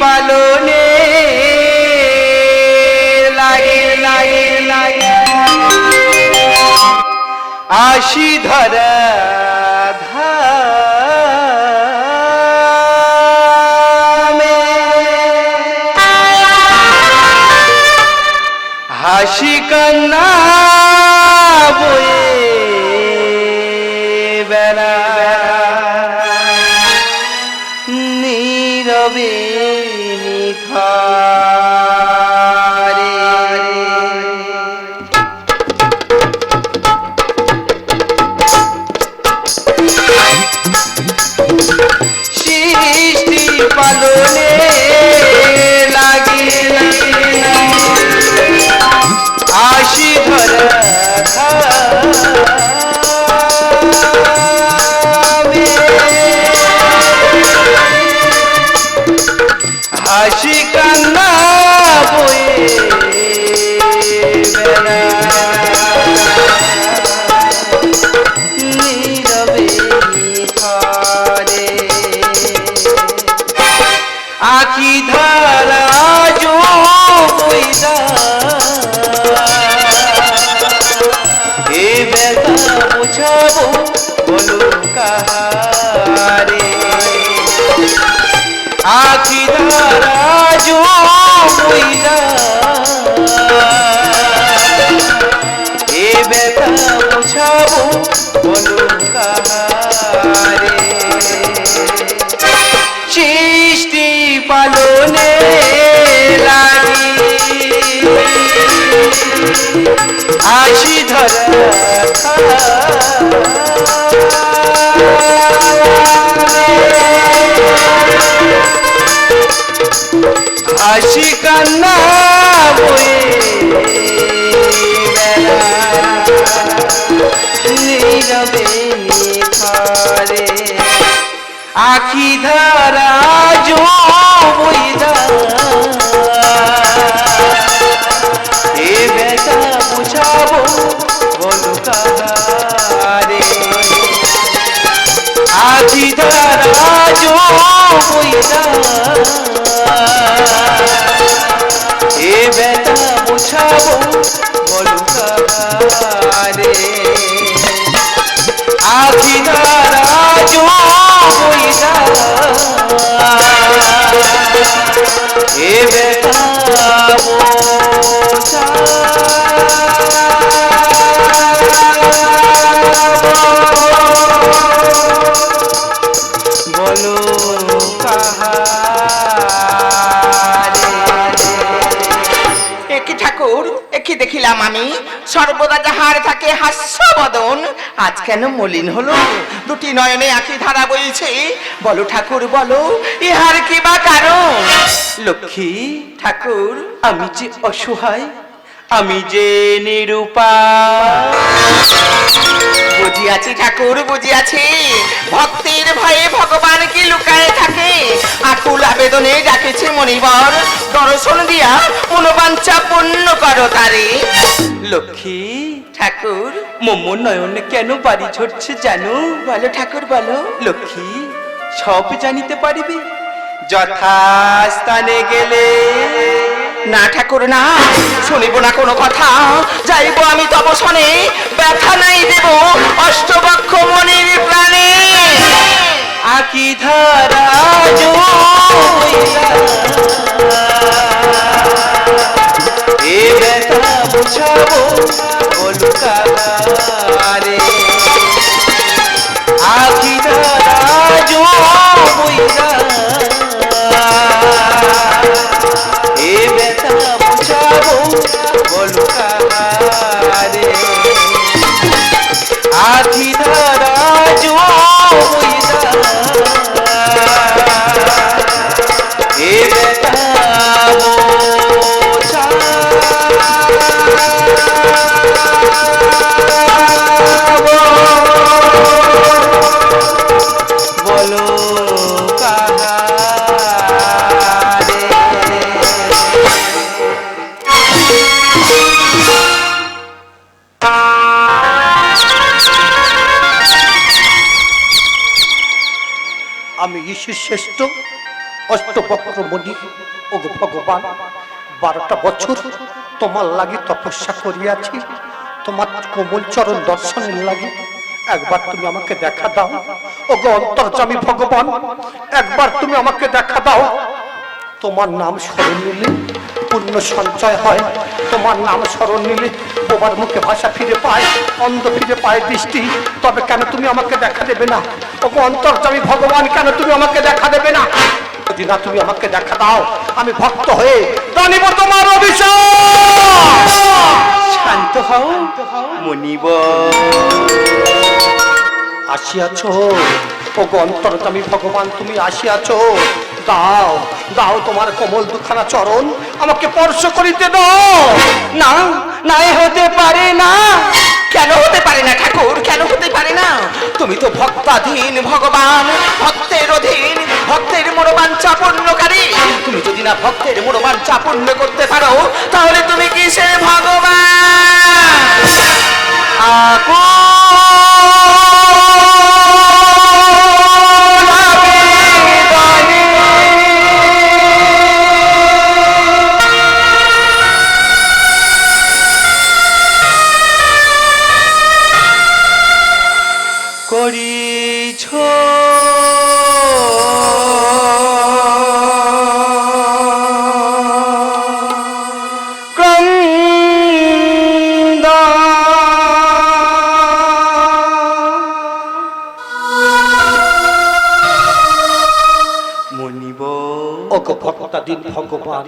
পালনে লাগে লাগে লাগে আশি ধরা আশি ধরা। হাসি কান্না বয়ে। নীরবে নিখারে আখি ধারা জো বইদা এ বেটা বুঝাবো বলো কাহারে আখি ধারা জো বইদা এ বেটা বুঝাবো বলো কাহারে আখি ধারা জো বইদা এ বেটা একই দেখিলাম আমি, সর্বদা যাহার থাকে হাস্যবদন। আজ কেন মলিন হলো? দুটি নয়নে আঁকি ধারা বইছে বলো ঠাকুর, বলো, ইহার কি বা কারণ? লক্ষ্মী ঠাকুর, আমি যে অসহায়, আমি যে নিরূপা। বুঝিয়াছি ঠাকুর, বুঝিয়াছি, ভক্তির ভয়ে ভগবান কি লুকায় থাকে? আকুল আবেদনে ডাকেছে মনিবর দর্শন দিয়া অনুবাঞ্ছা পূর্ণ করো তারে। লক্ষ্মী ঠাকুর মোমো নয়ন কেন বাড়ি ঝরছে জানো? বলো ঠাকুর বলো। লক্ষ্মী সব জানিতে পারিবে? যথাস্থানে গেলে। না ঠাকুর না শুনিব না কোনো কথা। যাইব আমি তব শনে ব্যথা নাই দেব ও ভগবান, বারোটা বছর তোমার লাগি তপস্যা করিয়াছি, তোমার কোমল চরণ দর্শনের লাগি। একবার তুমি আমাকে দেখা দাও। ও গো অন্তর্জামী ভগবান, একবার তুমি আমাকে দেখা দাও। তোমার নাম স্মরণ নিলে সঞ্চয় হয়। তোমার নাম স্মরণ নিলে বোবার মুখে ভাষা ফিরে পায়, অন্ধ ফিরে পায় দৃষ্টি। তবে কেন তুমি আমাকে দেখা দেবে না? অন্তর্জামী ভগবান, কেন তুমি আমাকে দেখা দেবে না? যদি না তুমি আমাকে দেখা দাও। আমি ভক্ত হয়ে জানিব তোমার অভিশাপ। শান্ত হও মনিব। আসিয়াছ। ও গো অন্তর্জামী ভগবান তুমি আসিয়াছ। দাও দাও তোমার কোমল দুখানা চরণ আমাকে স্পর্শ করিতে দাও। না না হতে পারে না। কেন হতে পারে না ঠাকুর? কেন হতে পারে না? তুমি তো ভক্তাধীন ভগবান, ভক্তের অধীন, ভক্তের মনোমান চাপন্নকারী তুমি যদি না ভক্তের মনোমান চাপন্ন করতে পারো, তাহলে তুমি কিসের ভগবান? ভগবান।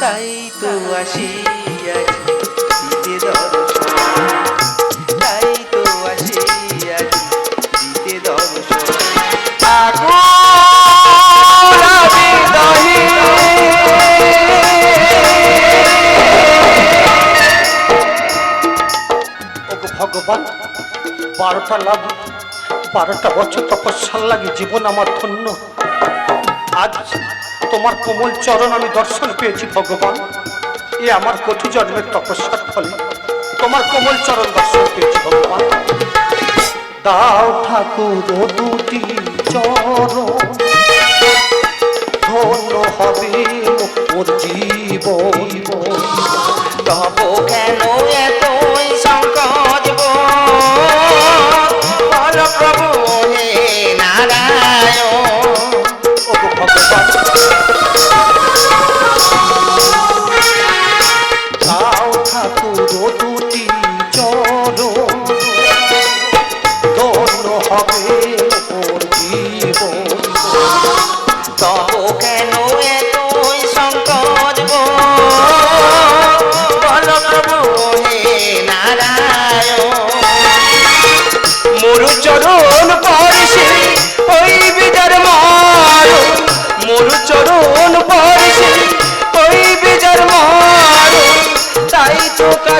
তাই তো আসিয়াছি ভগবান, বারোটা লাভ, বারোটা বছর তপস্যার লাগে জীবন আমার ধন্য। আজ তোমার কোমল চরণ আমি দর্শন পেয়েছি, ভগবান। এ আমার কোটি জন্মের তপস্যার ফলে তোমার কোমল চরণ দর্শন পেয়েছি, ভগবান। দাও ঠাকুর দুটি চরণ, ধন্য হবে মোর জীবন। তব কেন এতই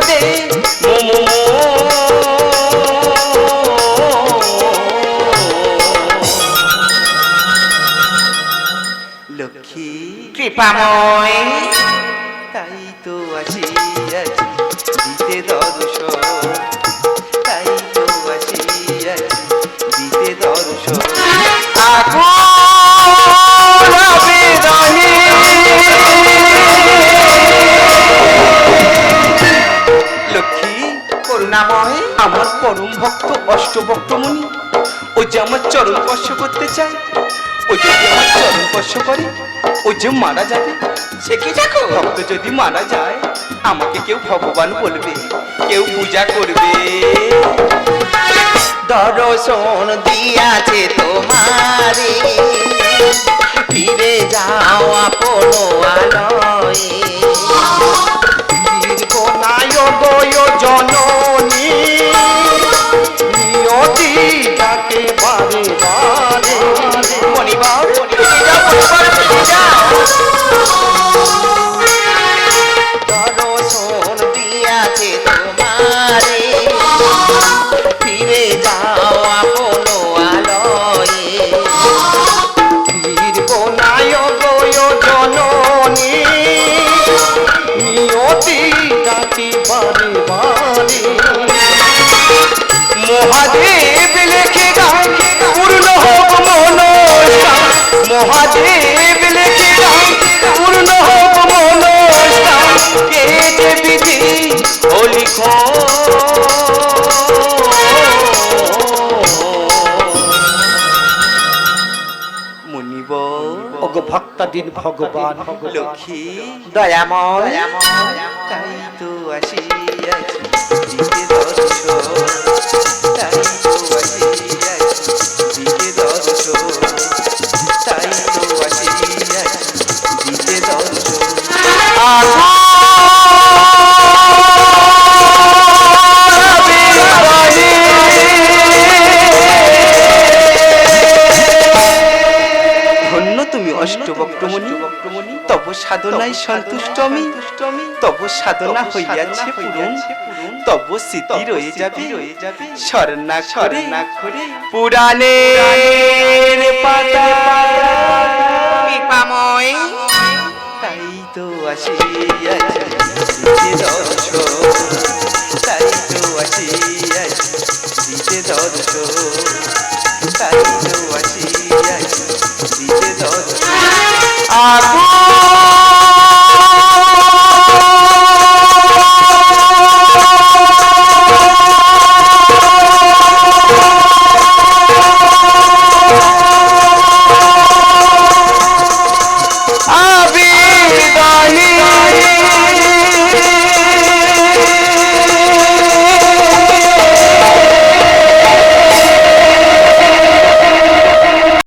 তো কাঁদে মোমো লক্ষ্মী কৃপাময় যে আমার চরণ স্পর্শ করতে চায়, ও যদি আমার চরণ স্পর্শ করে, ও যে মারা যাবে, সে কি ঠাকুর ভক্ত যদি মারা যায়, আমাকে কেউ ভগবান বলবে, কেউ পূজা করবে। দর্শন দিয়াছে তোমারে, ফিরে যাও আপন আলয়ে। ডাকে বারে বারে পরিবার দর্শন দিয়াছে তোমারে। ফিরে যাও মহাদেব ভক্তাধীন ভগবান। লক্ষ্মী দয়াময়। তাই তো আসিয়াছি তাই তো আসিয়াছি তাই তো আসিয়াছি দিতে দর্শন সাধনায় সন্তুষ্ট আমি। তব সাধনা হইয়াছে পূরণ তব স্মৃতি রয়ে যাবে। স্মরণা করে পুরাণের পাতা তাই তো দর্শন